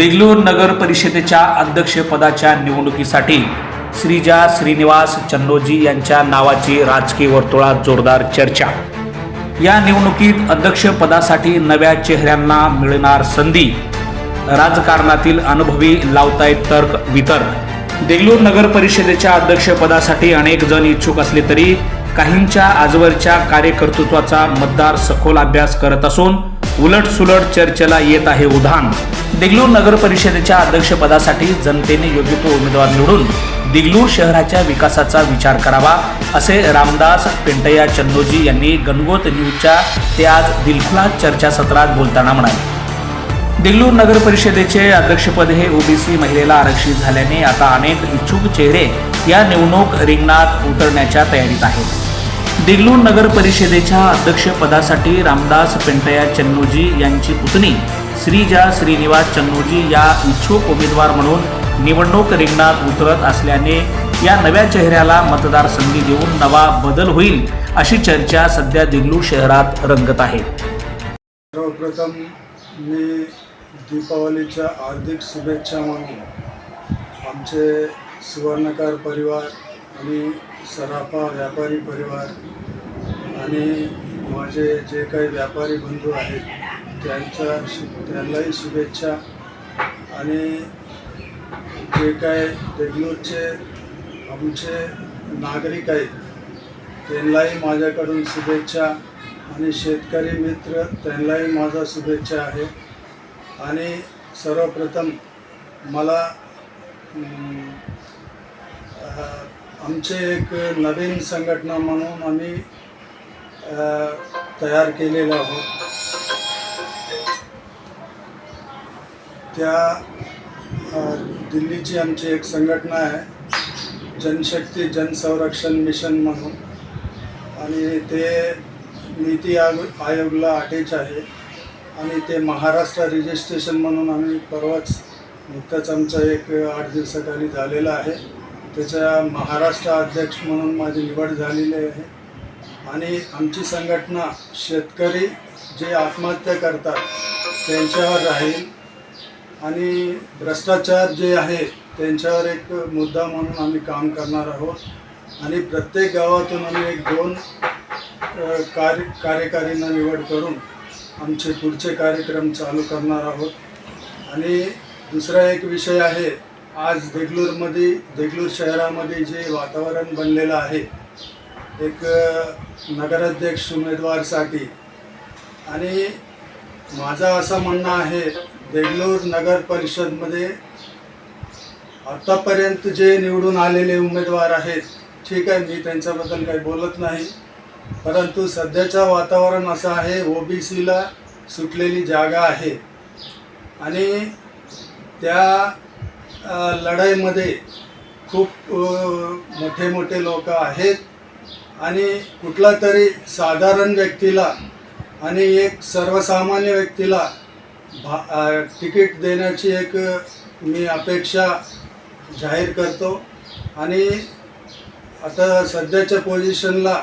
देगलूर नगर परिषदेच्या अध्यक्षपदाच्या निवडणुकीसाठी श्रीजा श्रीनिवास चन्नोजी यांच्या नावाची राजकीय वर्तुळात जोरदार चर्चा. या निवडणुकीत अध्यक्षपदासाठी नव्या चेहऱ्यांना मिळणार संधी. राजकारणातील अनुभवी लावतायत तर्क वितर्क. देगलूर नगर परिषदेच्या अध्यक्षपदासाठी अनेक जण इच्छुक असले तरी काहींच्या आजवरच्या कार्यकर्तृत्वाचा मतदार सखोल अभ्यास करत असून उलटसुलट चर्चेला येत आहे उधाण. देगलूर नगर परिषदेच्या अध्यक्षपदासाठी जनतेने योग्य तो उमेदवार निवडून दिगलूर शहराच्या विकासाचा विचार करावा असे रामदास पेंटया चंदोजी यांनी गणगोत न्यूजच्या ते आज दिलखुलास चर्चासत्रात बोलताना म्हणाले. देगलूर नगर परिषदेचे अध्यक्षपद हे ओबीसी महिलेला आरक्षित झाल्याने आता अनेक इच्छुक चेहरे या निवडणूक रिंगणात उतरण्याच्या तयारीत आहेत. देगलूर नगर परिषदेच्या अध्यक्षपदासाठी रामदास पेंटया चन्नोजी यांची पुतणी श्रीजा श्रीनिवास चन्नोजी या इच्छुक उमेदवार म्हणून निवडणूक रिंगणात उतरत असल्याने या नव्या चेहऱ्याला मतदार संधी देऊन नवा बदल होईल अशी चर्चा सध्या देगलूर शहरात रंगत आहे. सर्वप्रथम मी दीपावलीच्या हार्दिक शुभेच्छा म्हणून आमचे सुवर्णकार परिवार आणि सराफा व्यापारी परिवार आणि माझे जे काही व्यापारी बंधू आहेत त्यांच्या शु त्यांनाही शुभेच्छा. आणि जे काय देगलूरचे आमचे नागरिक आहेत त्यांनाही माझ्याकडून शुभेच्छा. आणि शेतकरी मित्र त्यांनाही माझा शुभेच्छा आहे. आणि सर्वप्रथम मला आमचे एक नवीन संघटना म्हणून आम्ही तयार केलेलं आहोत त्या दिल्लीची आमची एक संघटना आहे जनशक्ती जनसंरक्षण मिशन म्हणून. आणि ते नीती आयोग आयोगला अटॅच आहे. आणि ते महाराष्ट्र रजिस्ट्रेशन म्हणून आम्ही परवाच नुकतंच आमचं एक आठ दिवसाखाली झालेलं आहे. त्याच्या महाराष्ट्र अध्यक्ष म्हणून माझी निवड झालेली आहे. आणि आमची संघटना शेतकरी जे आत्महत्या करतात त्यांच्यावर राहील. आणि भ्रष्टाचार जे आहे त्यांच्यावर एक मुद्दा म्हणून आम्ही काम करणार आहोत. आणि प्रत्येक गावातून आम्ही एक दोन कार्य कार्यकारींना निवड करून आमचे पुढचे कार्यक्रम चालू करणार आहोत. आणि दुसरा एक विषय आहे आज देगलूरमध्ये देगलूर शहरामध्ये जे वातावरण बनलेलं आहे एक नगराध्यक्ष उमेदवारसाठी आणि माझं असं म्हणणं आहे देगलूर नगर परिषदमध्ये आतापर्यंत जे निवडून आलेले उमेदवार आहेत ठीक आहे मी त्यांच्याबद्दल काही बोलत नाही. परंतु सध्याचं वातावरण असं आहे ओ बी सीला सुटलेली जागा आहे. आणि त्या लढाईमध्ये खूप मोठे मोठे लोक आहेत आणि कुठला तरी साधारण व्यक्तीला आणि एक सर्वसामान्य व्यक्तीला भा तिकीट देण्याची एक मी अपेक्षा जाहीर करतो. आणि आता सध्याच्या पोझिशनला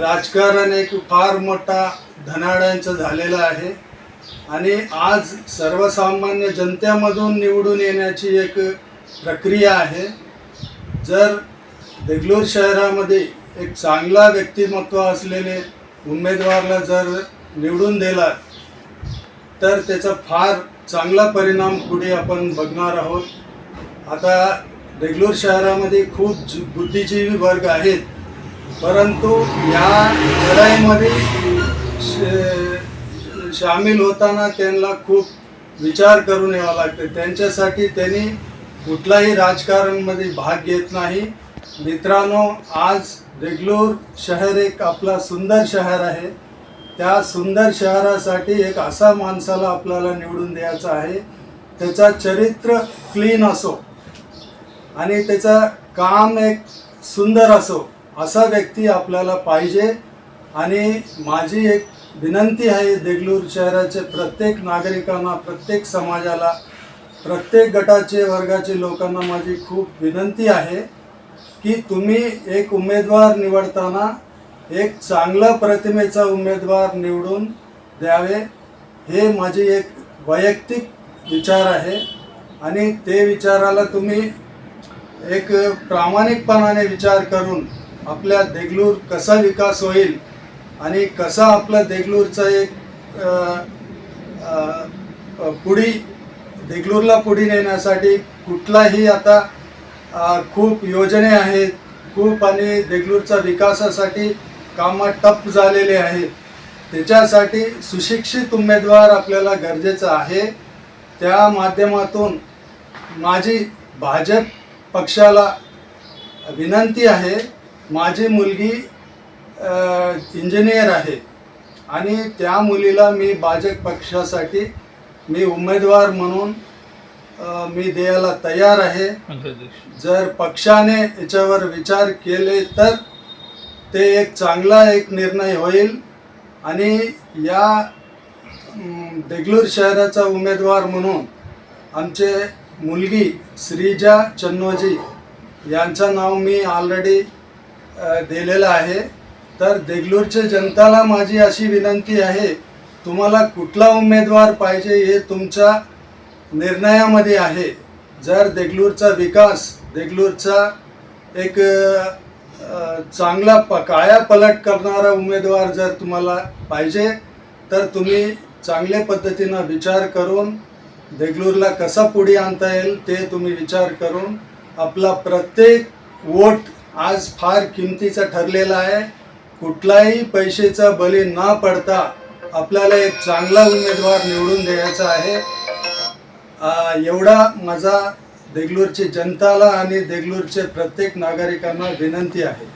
राजकारण एक फार मोठा धनाड्यांचं झालेलं आहे. आणि आज सर्वसामान्य जनतेमधून निवडून येण्याची एक प्रक्रिया आहे. जर देगलूर शहरामध्ये एक चांगला व्यक्तिमत्व असलेले उमेदवारला जर निवडून दिला तर त्याचा फार चांगला परिणाम पुढे आपण बघणार आहोत. आता देगलूर शहरामध्ये खूप बुद्धिजीवी वर्ग आहेत परंतु या लढाईमध्ये सामील होताना त्यांना खूप विचार करून यावा लागते. त्यांच्यासाठी त्यांनी कुठलाही राजकारणमध्ये भाग घेत नाही. मित्रांनो आज देगलूर शहर एक आपला सुंदर शहर आहे. त्या सुंदर शहरासाठी एक असा माणसाला आपल्याला निवडून द्यायचा आहे. त्याचा चरित्र क्लीन असो आणि त्याचं काम एक सुंदर असो असा व्यक्ती आपल्याला पाहिजे. आणि माझी एक विनंती आहे देगलूर शहराचे प्रत्येक नागरिकांना प्रत्येक समाजाला प्रत्येक गटाचे वर्गाचे लोकांना माझी खूप विनंती आहे की तुम्ही एक उमेदवार निवडताना एक चांगला प्रतिमेचा उमेदवार निवडून द्यावे. हे माझी एक वैयक्तिक विचार आहे आणि ते विचाराला तुम्ही एक प्रामाणिकपणाने विचार करून आपल्या देगलूर कसा विकास होईल आणि कसा आपला देगलूरचा एक पुढी देगलूरला पुढे नेण्यासाठी कुठलाही आता खूप योजने आहेत खूप आणि देगलूरचा विकासासाठी कामं टप झालेले आहेत. त्याच्यासाठी सुशिक्षित उमेदवार आपल्याला गरजेचं आहे. त्या माध्यमातून माझी भाजप पक्षाला विनंती आहे. माझी मुलगी इंजिनियर आहे. आणि त्या मुलीला मी भाजप पक्षासाठी मी उमेदवार म्हणून मी द्यायला तयार आहे. जर पक्षाने याच्यावर विचार केले तर ते एक चांगला एक निर्णय होईल. आणि या देगलूर शहराचा उमेदवार म्हणून आमचे मुलगी श्रीजा चन्नोजी यांचं नाव मी ऑलरेडी दिलेलं आहे. तर देगलूरच्या जनताला माझी अशी विनंती आहे तुम्हाला कुठला उमेदवार पाहिजे हे तुमच्या निर्णयामध्ये आहे. जर देगलूरचा विकास देगलूरचा एक चांगला प कायापलट करणारा उमेदवार जर तुम्हाला पाहिजे तर तुम्ही चांगल्या पद्धतीनं विचार करून देगलूरला कसा पुढे आणता येईल ते तुम्ही विचार करून आपला प्रत्येक वोट आज फार किमतीचा ठरलेला आहे. कुठलाही पैशाचा बली न पडता आपल्याला एक चांगला उमेदवार निवडून द्यायचा आहे. एवढा माझा देगलूरची जनताला आणि देगलूरचे प्रत्येक नागरिकांना विनंती आहे.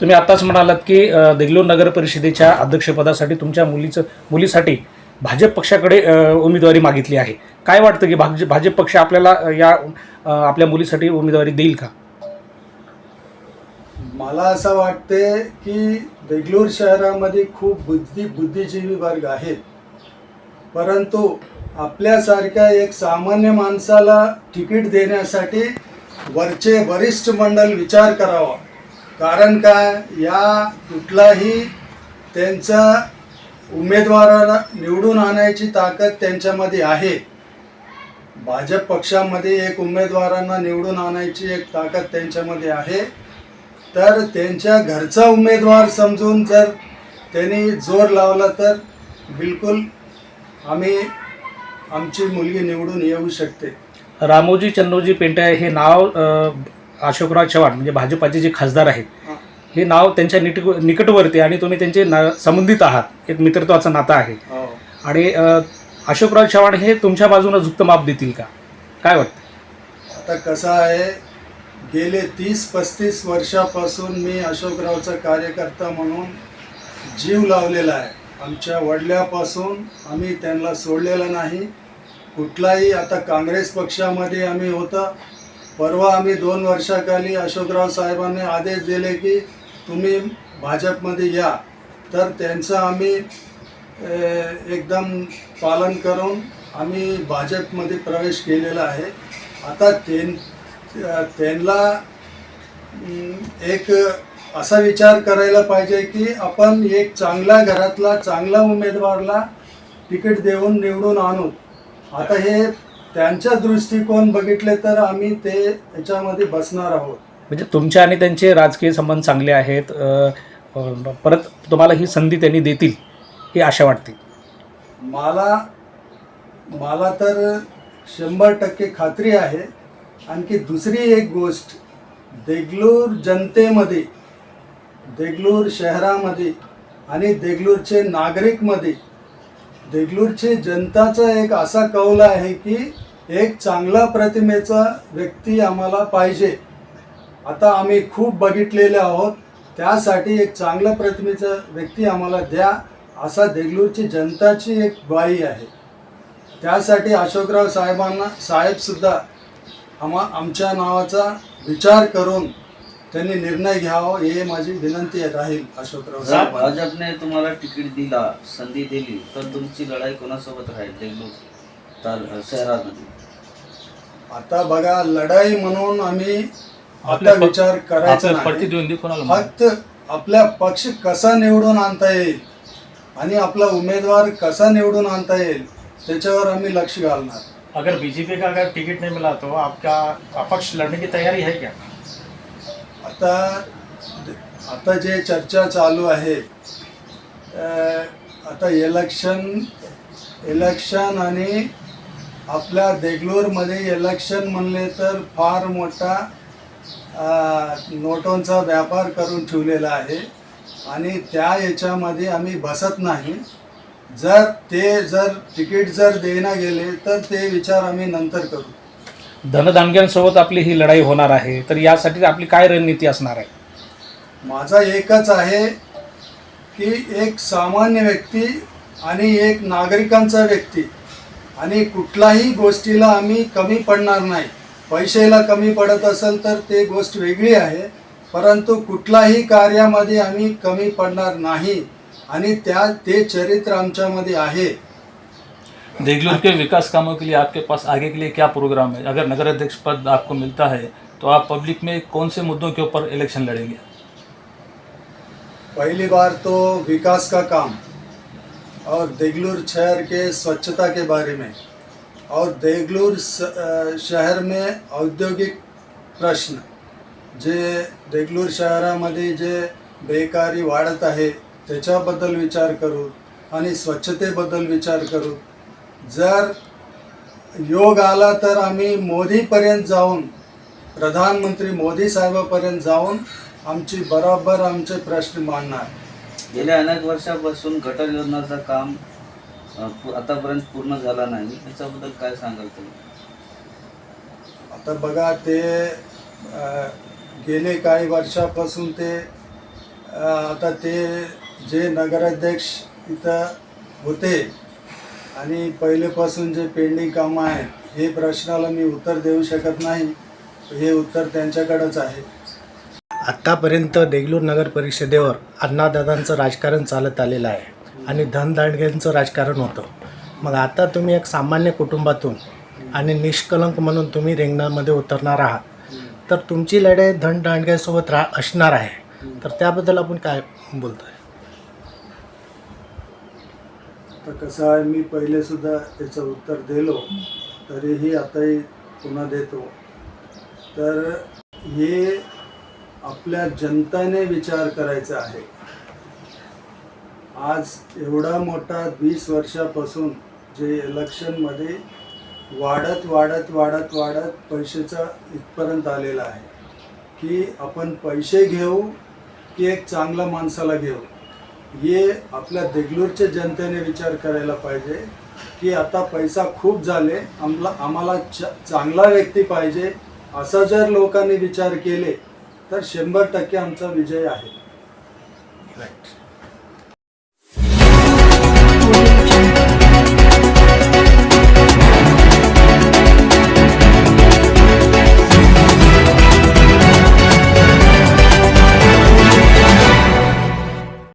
तुम्ही आताच म्हणालात की देगलूर नगर परिषदेच्या अध्यक्षपदासाठी तुमच्या मुलीचं मुलीसाठी भाजप पक्षाकडे उमेदवारी मागितली आहे. काय वाटतं की भाजप भाजप पक्ष आपल्याला या आपल्या मुलीसाठी उमेदवारी देईल का? मला असं वाटते की देगलूर शहरामध्ये खूप बुद्धी बुद्धिजीवी वर्ग आहेत. परंतु आपल्यासारख्या एक सामान्य माणसाला तिकीट देण्यासाठी वरचे वरिष्ठ मंडळ विचार करावा. कारण काय या कुठलाही त्यांचा उमेदवाराला निवडून आणायची ताकद त्यांच्यामध्ये आहे. भाजप पक्षामध्ये एक उमेदवारांना निवडून आणायची एक ताकद त्यांच्यामध्ये आहे. तर त्यांच्या घरचा उमेदवार समजून जर त्यांनी जोर लावला तर बिलकुल आम्ही आमची मुलगी निवडून येऊ शकते. रामोजी चन्नोजी पेंटा हे नाव अ, अशोकराव चव्हाण म्हणजे भाजपाचे जे खासदार आहेत हा. हे नाव त्यांच्या निट निकटवर्ती आणि तुम्ही त्यांचे ना संबंधित आहात. एक मित्रत्वाचं नातं आहे. हो. आणि अ, अशोकराव चव्हाण हे तुमच्या बाजूने झुकतं माप देतील का? काय वाटतं? आता कसं आहे गेले तीस पस्तीस वर्षापासून मी अशोकरावचा कार्यकर्ता म्हणून जीव लावलेला आहे. आमच्या वडल्यापासून आम्ही त्यांना सोडलेला नाही. कुठलाही आता काँग्रेस पक्षामध्ये आम्ही होता. परवा आम्ही दोन वर्षाखाली अशोकराव साहेबांनी आदेश दिले की तुम्ही भाजपमध्ये या. तर त्यांचं आम्ही एकदम पालन करून आम्ही भाजपमध्ये प्रवेश केलेला आहे. आता त्यां त्यांना एक असा विचार करायला पाहिजे की आपण एक चांगल्या घरातला चांगला उमेदवारला तिकीट देऊन निवडून आणू. आता हे त्यांच्या दृष्टिकोन बघितले तर आम्ही ते याच्यामध्ये बसणार आहोत. म्हणजे तुमचे आणि त्यांचे राजकीय संबंध चांगले आहेत परत तुम्हाला ही संधी त्यांनी देतील ही आशा वाटते. मला मला तर शंभर टक्के खात्री आहे आणखी दुसरी एक गोष्ट देगलूर जनतेमध्ये देगलूर शहरामध्ये आणि देगलूरचे नागरिकमध्ये देगलूरचे जनताचा एक असा कौल आहे की एक चांगला प्रतिमेचा व्यक्ती आम्हाला पाहिजे. आता आम्ही खूप बघितलेले आहोत त्यासाठी एक चांगल्या प्रतिमेचा व्यक्ती आम्हाला द्या असा देगलूरची जनताची एक बाई आहे. त्यासाठी अशोकराव साहेबांना साहेबसुद्धा आम्हा आमच्या नावाचा विचार करून त्यांनी निर्णय घ्यावा हे माझी विनंती राहील अशोकराव जर साहेबांना. भाजपने तुम्हाला तिकीट दिला संधी दिली तर तुमची लढाई कोणासोबत राहील देगलूर ताल शहरामध्ये? आता बघा लढाई म्हणून आम्ही आपल्या प- विचार करायचा आपल्या नाही. प्रतिद्वंदी कोणाला मानता? फक्त आपल्या पक्ष कसा निवडून आणता येईल आणि आपला उमेदवार कसा निवडून आणता येईल त्याच्यावर आम्ही लक्ष घालणार. अगर बीजेपी का अगर टिकट नहीं मिला तो आपका अपक्ष लड़ने की तैयारी है क्या? आता आता जे चर्चा चालू आहे अ, आता इलेक्शन इलेक्शन आणि आपल्या देगलूरमध्ये इलेक्शन म्हणले तर फार मोठा अ, नोटांचा व्यापार करून ठेवलेला आहे. आणि त्या याच्यामध्ये आम्ही बसत नाही. जर ते जर तिकीट जर देण्यात गेले तर ते विचार आम्ही नंतर करू. धनदांडग्यांसोबत आपली ही लढाई होणार आहे तर यासाठी आपली काय रणनीती असणार आहे? माझा एकच आहे की एक सामान्य व्यक्ती आणि एक नागरिकांचा व्यक्ती आणि कुठलाही गोष्टीला आम्ही कमी पडणार नाही. पैशाला कमी पडत असेल तर ते गोष्ट वेगळी आहे परंतु कुठलाही कार्यामध्ये आम्ही कमी पडणार नाही. आणि त्या ते चरित्र आमच्यामध्ये आहे. देगलूर के विकास कामों के लिए आपके पास आगे के लिए क्या प्रोग्राम है? अगर नगर अध्यक्ष पद आपको मिलता है तो आप पब्लिक में कौन से मुद्दों के ऊपर इलेक्शन लड़ेंगे? पहली बार तो विकास का काम और देगलूर शहर के स्वच्छता के बारे में और देगलूर शहर में औद्योगिक प्रश्न जे देगलूर शहरामध्ये जे बेकारी वाढत आहे त्याच्याबद्दल विचार करू आणि स्वच्छतेबद्दल विचार करू. जर योग आला तर आम्ही मोदीपर्यंत जाऊन प्रधानमंत्री मोदी साहेबापर्यंत जाऊन आमची बरोबर आमचे प्रश्न मांडणार. गेल्या अनेक वर्षापासून गटर योजनाचं काम आतापर्यंत पूर्ण झाला नाही. याच्याबद्दल काय सांगाल तुम्ही? आता बघा ते गेले काही वर्षापासून ते आता ते जे नगराध्यक्ष इथं होते आणि पहिलेपासून जे पेंडिंग कामं आहेत हे प्रश्नाला मी उत्तर देऊ शकत नाही. हे उत्तर त्यांच्याकडंच आहे. आत्तापर्यंत देगलूर नगर परिषदेवर अण्णादादांचं राजकारण चालत आलेलं आहे आणि धनदांडग्यांचं राजकारण होतं. मग आता तुम्ही एक सामान्य कुटुंबातून आणि निष्कलंक म्हणून तुम्ही रिंगणामध्ये उतरणार आहात. तर तुमची लढाई धनदांडग्यांसोबत रा असणार आहे. तर त्याबद्दल आपण काय बोलतो तर कसं आहे मी पहिले सुद्धा त्याचं उत्तर दिलो तरीही आताही पुन्हा देतो. तर हे आपल्या जनताने विचार करायचा आहे. आज एवढा मोठा वीस वर्षापासून जे इलेक्शनमध्ये वाढत वाढत वाढत वाढत पैशाचा इथपर्यंत आलेला आहे. की आपण पैसे घेऊ की एक चांगला माणसाला घेऊ. हे आपल्या देगलूरच्या जनतेने विचार करायला पाहिजे की आता पैसा खूप झाले आम्हाला आम्हाला च चांगला व्यक्ती पाहिजे असा जर लोकांनी विचार केले तर शंभर टक्के आमचा विजय आहे. राईट